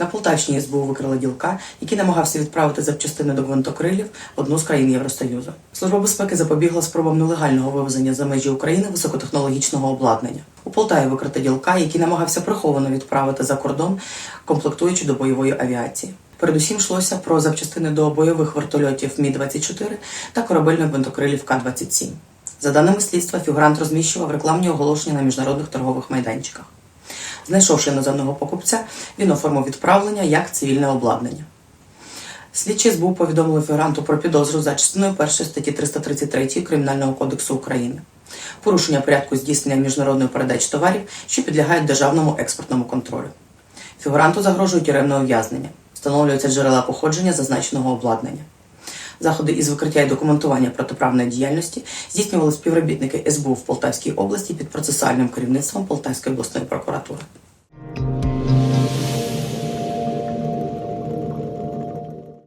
На Полтавщині СБУ викрили ділка, який намагався відправити запчастини до гвинтокрилів в одну з країн Євросоюзу. Служба безпеки запобігла спробам нелегального вивезення за межі України високотехнологічного обладнання. У Полтаві викрито ділка, який намагався приховано відправити за кордон комплектуючи до бойової авіації. Передусім йшлося про запчастини до бойових вертольотів Мі-24 та корабельних гвинтокрилів К-27. За даними слідства, фігурант розміщував рекламні оголошення на міжнародних торгових майданчиках. Знайшовши іноземного покупця, він оформив відправлення як цивільне обладнання. Слідчі СБУ повідомили фігуранту про підозру за частиною 1 статті 333 Кримінального кодексу України. Порушення порядку здійснення міжнародної передачі товарів, що підлягають державному експортному контролю. Фігуранту загрожує тюремне ув'язнення. Встановлюються джерела походження зазначеного обладнання. Заходи із викриття і документування протиправної діяльності здійснювали співробітники СБУ в Полтавській області під процесуальним керівництвом Полтавської обласної прокуратури.